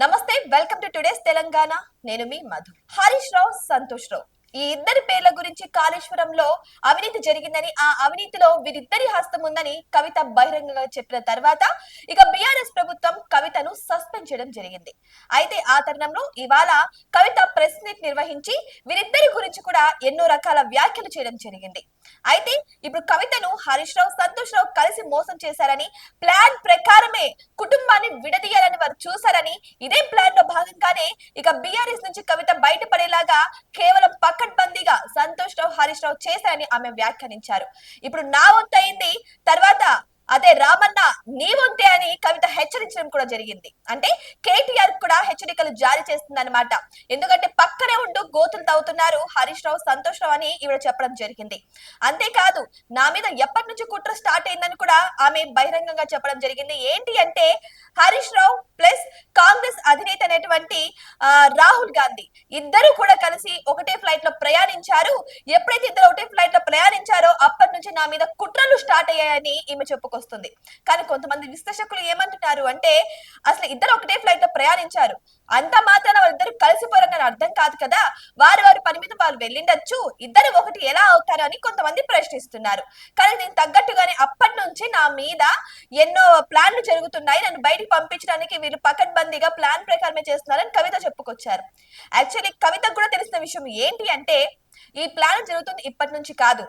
నమస్తే welcome to today's Telangana. నేను మీ మధు. హరీష్ రావు సంతోష్ రావు. ఈ ఇద్దరి పేర్ల గురించి కాళేశ్వరంలో అవినీతి జరిగిందని ఆ అవినీతిలో వీరిద్దరి హస్తం ఉందని కవిత బహిరంగంగా చెప్పిన తర్వాత ఇక బీఆర్ఎస్ ప్రభుత్వం కవితను సస్పెండ్ చేయడం జరిగింది. అయితే ఆ తరుణంలో ఇవాళ కవిత ప్రెస్ మీట్ నిర్వహించి వీరిద్దరి గురించి కూడా ఎన్నో రకాల వ్యాఖ్యలు చేయడం జరిగింది. అయితే ఇప్పుడు కవితను హరీష్ రావు సంతోష్ రావు కలిసి మోసం చేశారని ప్లాన్ ప్రకారమే కుటుంబాన్ని విడదీయాలని వారు చూశారని ఇదే ప్లాన్లో భాగంగానే ఇక బీఆర్ఎస్ నుంచి కవిత బయటపడేలాగా కేవలం పకడ్బందీగా సంతోష్ రావు హరీష్ రావు చేశారని ఆమె వ్యాఖ్యానించారు. ఇప్పుడు నా వంతు అయింది తర్వాత అదే రామన్న నీ వంతే అని కవిత హెచ్చరించడం కూడా జరిగింది. అంటే కేటీఆర్ కూడా హెచ్చరికలు జారీ చేస్తుంది అనమాట ఎందుకంటే పక్కనే ఉంటూ గోతులు తవ్వుతున్నారు హరీష్ రావు సంతోష్ రావు అని ఇవిడ చెప్పడం జరిగింది. అంతేకాదు నా మీద ఎప్పటి నుంచి కుట్ర స్టార్ట్ అయిందని కూడా ఆమె బహిరంగంగా చెప్పడం జరిగింది. ఏంటి అంటే హరీష్ రావు ప్లస్ కాంగ్రెస్ అధినేత అనేటువంటి రాహుల్ గాంధీ ఇద్దరు కూడా కలిసి ఒకటే ఫ్లైట్లో ప్రయాణించారు. ఎప్పుడైతే ఇద్దరు ఒకటే ఫ్లైట్లో ప్రయాణించారో అప్పటి నుంచి నా మీద కుట్రలు స్టార్ట్ అయ్యాయని ఈమె చెప్పుకొస్తుంది. కానీ కొంతమంది విశ్లేషకులు ఏమంటున్నారు అంటే అసలు ఇద్దరు ఒకటే ఫ్లైట్లో ప్రయాణించారు. అంత మాత్రాన వాళ్ళిద్దరు కలిసిపోయారని అర్థం కాదు కదా? వారి వారి పని మీద వాళ్ళు వెళ్ళిండొచ్చు. ఇద్దరు ఒకటి ఎలా అవుతారు అని కొంతమంది ప్రశ్నిస్తున్నారు. కానీ నేను తగ్గట్టుగానే అప్పటి నుంచి నా మీద ఎన్నో ప్లాన్లు జరుగుతున్నాయి. నన్ను బయటికి పంపించడానికి వీళ్ళు పకడ్బందీగా ప్లాన్ ప్రకారమే చేస్తున్నారని కవిత చెప్పుకొచ్చారు. యాక్చువల్లీ కవితకు కూడా తెలిసిన విషయం ఏంటి అంటే ఈ ప్లాన్ జరుగుతుంది ఇప్పటి నుంచి కాదు.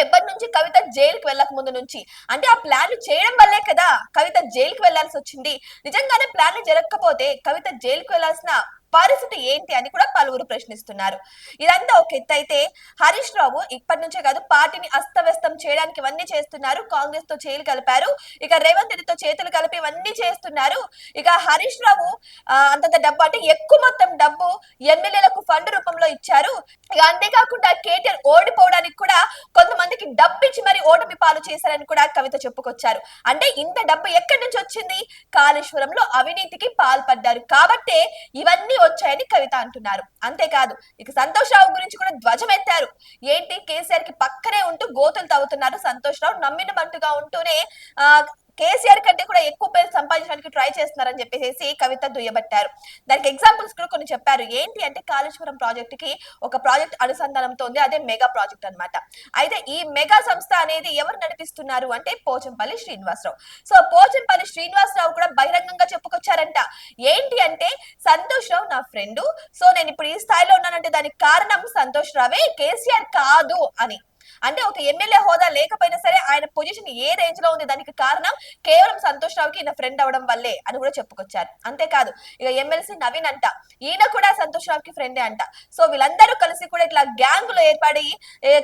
ఎప్పటి నుంచి కవిత జైలుకి వెళ్ళక ముందు నుంచి? అంటే ఆ ప్లాన్లు చేయడం వల్లే కదా కవిత జైలుకి వెళ్ళాల్సి వచ్చింది. నిజంగానే ప్లాన్లు జరగకపోతే కవిత జైలుకి వెళ్ళాల్సిన పరిస్థితి ఏంటి అని కూడా పలువురు ప్రశ్నిస్తున్నారు. ఇదంతా ఒక ఎత్తు అయితే హరీష్ రావు ఇప్పటి నుంచే కాదు పార్టీని అస్తవ్యస్తం చేయడానికి ఇవన్నీ చేస్తున్నారు. కాంగ్రెస్తో చేతులు కలిపారు. ఇక రేవంత్ రెడ్డితో చేతులు కలిపి ఇవన్నీ చేస్తున్నారు. ఇక హరీష్ రావు అంతంత డబ్బు అంటే ఎక్కువ మొత్తం డబ్బు ఎమ్మెల్యేలకు ఫండ్ రూపంలో ఇచ్చారు. ఇక అంతేకాకుండా కేటీఆర్ ఓడిపోవడానికి కూడా కొంతమందికి డబ్బు ఇచ్చి మరి ఓటమి పాలు చేశారని కూడా కవిత చెప్పుకొచ్చారు. అంటే ఇంత డబ్బు ఎక్కడి నుంచి వచ్చింది? కాళేశ్వరంలో అవినీతికి పాల్పడ్డారు. కాబట్టే ఇవన్నీ వచ్చాయని కవిత అంటున్నారు. అంతేకాదు ఇక సంతోష్ రావు గురించి కూడా ధ్వజమెత్తారు ఏంటి? కేసీఆర్కి పక్కనే ఉంటూ గోతులు తవ్వుతున్నారు సంతోష్ రావు. నమ్మిన బంటుగా ఉంటూనే ఆ కేసీఆర్ కంటే కూడా ఎక్కువ పేరు సంపాదించడానికి ట్రై చేస్తున్నారని చెప్పేసి కవిత దుయ్యబట్టారు. దానికి ఎగ్జాంపుల్స్ కూడా కొన్ని చెప్పారు. ఏంటి అంటే కాళేశ్వరం ప్రాజెక్ట్కి ఒక ప్రాజెక్ట్ అనుసంధానంతో ఉంది అదే మెగా ప్రాజెక్ట్ అన్నమాట. అయితే ఈ మెగా సంస్థ అనేది ఎవరు నడిపిస్తున్నారు అంటే పోచంపల్లి శ్రీనివాసరావు. సో పోచంపల్లి శ్రీనివాసరావు కూడా బహిరంగంగా చెప్పుకొచ్చారంట. ఏంటి అంటే సంతోష్ రావు నా ఫ్రెండ్ సో నేను ఇప్పుడు ఈ స్థాయిలో ఉన్నానంటే దానికి కారణం సంతోష్ రావే కేసీఆర్ కాదు అని. అంటే ఒక ఎమ్మెల్యే హోదా లేకపోయినా సరే ఆయన పొజిషన్ ఏ రేంజ్లో ఉంది దానికి కారణం కేవలం సంతోష్ రావుకి ఈయన ఫ్రెండ్ అవడం వల్లే అని కూడా చెప్పుకొచ్చారు. అంతేకాదు ఇక ఎమ్మెల్సీ నవీన్ అంట ఈయన కూడా సంతోష్ రావుకి ఫ్రెండే అంట. సో వీళ్ళందరూ కలిసి కూడా ఇట్లా గ్యాంగ్లో ఏర్పడి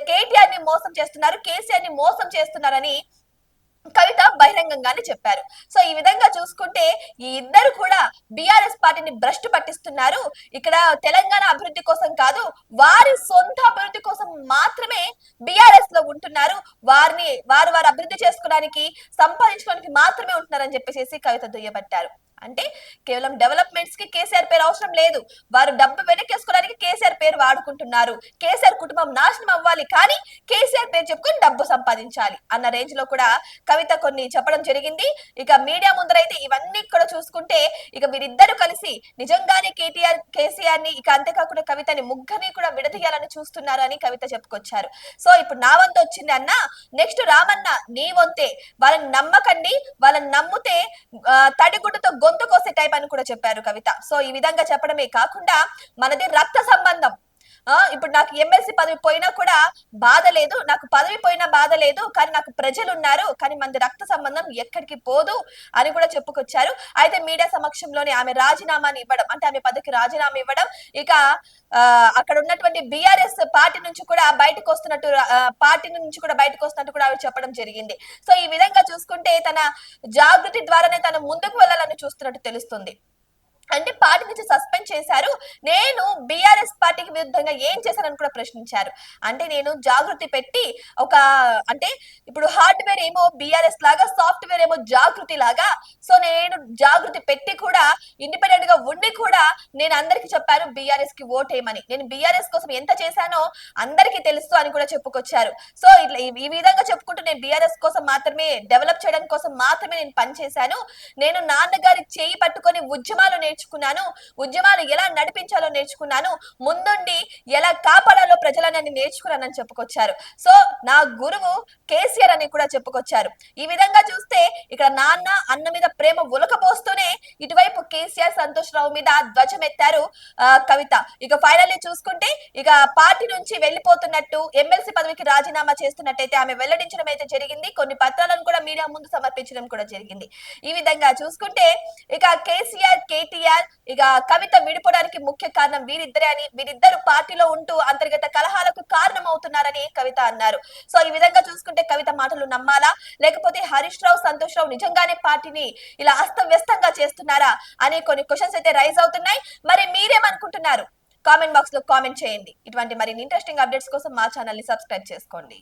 కేటీఆర్ని మోసం చేస్తున్నారు కేసీఆర్ని మోసం చేస్తున్నారని కవిత బహిరంగంగానే చెప్పారు. సో ఈ విధంగా చూసుకుంటే ఈ ఇద్దరు కూడా బిఆర్ఎస్ పార్టీని భ్రష్టు పట్టిస్తున్నారు. ఇక్కడ తెలంగాణ అభివృద్ధి కోసం వారి సొంత అభివృద్ధి కోసం మాత్రమే బిఆర్ఎస్లో ఉంటున్నారు. వారిని వారు వారు అభివృద్ధి చేసుకోవడానికి సంపాదించుకోవడానికి మాత్రమే ఉంటున్నారని చెప్పేసి కవిత దుయ్యబట్టారు. అంటే కేవలం డెవలప్మెంట్స్కి కేసీఆర్ పేరు అవసరం లేదు. వారు డబ్బు వెనకేసుకోవడానికి కేసీఆర్ పేరు వాడుకుంటున్నారు. కేసీఆర్ కుటుంబం నాశనం అవ్వాలి కానీ కేసీఆర్ పేరు చెప్పుకొని డబ్బు సంపాదించాలి అన్న రేంజ్లో కూడా కవిత కొన్ని చెప్పడం జరిగింది. ఇక మీడియా ముందరైతే ఇవన్నీ కూడా చూసుకుంటే ఇక వీరిద్దరు కలిసి నిజంగానే కేటీఆర్ కేసీఆర్ని ఇక అంతేకాకుండా కవితని ముగ్గురిని కూడా విడదీయాలని చూస్తున్నారు అని కవిత చెప్పుకొచ్చారు. సో ఇప్పుడు నా వంతు వచ్చింది అన్న నెక్స్ట్ రామన్న నీ వంతే. వాళ్ళని నమ్మకండి. వాళ్ళని నమ్మితే ఆ, తడిగుడ్డతో గొంతు కోసే టైప్ అని కూడా చెప్పారు కవిత. సో ఈ విధంగా చెప్పడమే కాకుండా మనది రక్త సంబంధం. ఇప్పుడు నాకు ఎమ్మెల్సీ పదవి పోయినా కూడా బాధ లేదు. నాకు పదవి పోయినా బాధ లేదు. కానీ నాకు ప్రజలు ఉన్నారు కానీ మంది రక్త సంబంధం ఎక్కడికి పోదు అని కూడా చెప్పుకొచ్చారు. అయితే మీడియా సమక్షంలోనే ఆమె రాజీనామాని ఇవ్వడం అంటే ఆమె పదవికి రాజీనామా ఇవ్వడం ఇక ఆ, అక్కడ ఉన్నటువంటి బిఆర్ఎస్ పార్టీ నుంచి కూడా బయటకు వస్తున్నట్టు పార్టీ నుంచి కూడా బయటకు వస్తున్నట్టు కూడా ఆమె చెప్పడం జరిగింది. సో ఈ విధంగా చూసుకుంటే తన జాగృతి ద్వారానే తను ముందుకు వెళ్ళాలని చూస్తున్నట్టు తెలుస్తుంది. అంటే పార్టీ నుంచి సస్పెండ్ చేశారు. నేను బీఆర్ఎస్ పార్టీకి విరుద్ధంగా ఏం చేశానని కూడా ప్రశ్నించారు. అంటే నేను జాగృతి పెట్టి ఒక అంటే ఇప్పుడు హార్డ్వేర్ ఏమో బీఆర్ఎస్ లాగా సాఫ్ట్వేర్ ఏమో జాగృతి లాగా సో నేను జాగృతి పెట్టి కూడా ఇండిపెండెంట్గా ఉండి కూడా నేను అందరికి చెప్పాను బీఆర్ఎస్కి ఓటేయమని నేను బీఆర్ఎస్ కోసం ఎంత చేశానో అందరికీ తెలుసు అని కూడా చెప్పుకొచ్చారు. సో ఇట్లా ఈ- విధంగా చెప్పుకుంటూ నేను బీఆర్ఎస్ కోసం మాత్రమే డెవలప్ చేయడం కోసం మాత్రమే నేను పనిచేశాను. నేను నాన్నగారి చేయి పట్టుకొని ఉద్యమాలు నేను నేర్చుకున్నాను ఉద్యమాలు ఎలా నడిపించాలో నేర్చుకున్నాను ముందుండి ఎలా కాపాడాలో ప్రజలని నేర్చుకున్నానని చెప్పుకొచ్చారు. సో నా గురువు కేసీఆర్ అని కూడా చెప్పుకొచ్చారు. ఈ విధంగా చూస్తే ఇక్కడ నాన్న అన్న మీద ప్రేమ ఉలకపోస్తూనే ఇటువైపు కేసీఆర్ సంతోష్ రావు మీద ధ్వజం ఎత్తారు కవిత. ఇక ఫైనల్లీ చూసుకుంటే ఇక పార్టీ నుంచి వెళ్ళిపోతున్నట్టు ఎమ్మెల్సీ పదవికి రాజీనామా చేస్తున్నట్టయితే ఆమె వెల్లడించడం అయితే జరిగింది. కొన్ని పత్రాలను కూడా మీడియా ముందు సమర్పించడం కూడా జరిగింది. ఈ విధంగా చూసుకుంటే ఇక కేసీఆర్ కేటీఆర్ ఇక కవిత విడిపోవడానికి ముఖ్య కారణం వీరిద్దరే అని వీరిద్దరు పార్టీలో ఉంటూ అంతర్గత కలహాలకు కారణం అవుతున్నారని కవిత అన్నారు. సో ఈ విధంగా చూసుకుంటే కవిత మాటలు నమ్మాలా? లేకపోతే హరీష్ రావు సంతోష్ రావు నిజంగానే పార్టీని ఇలా అస్తవ్యస్తంగా చేస్తున్నారా? అనే కొన్ని క్వశ్చన్స్ అయితే రైజ్ అవుతున్నాయి. మరి మీరేమనుకుంటున్నారు? కామెంట్ బాక్స్లో కామెంట్ చేయండి. ఇటువంటి మరిన్ని ఇంట్రెస్టింగ్ అప్డేట్స్ కోసం మా ఛానల్ని సబ్స్క్రైబ్ చేసుకోండి.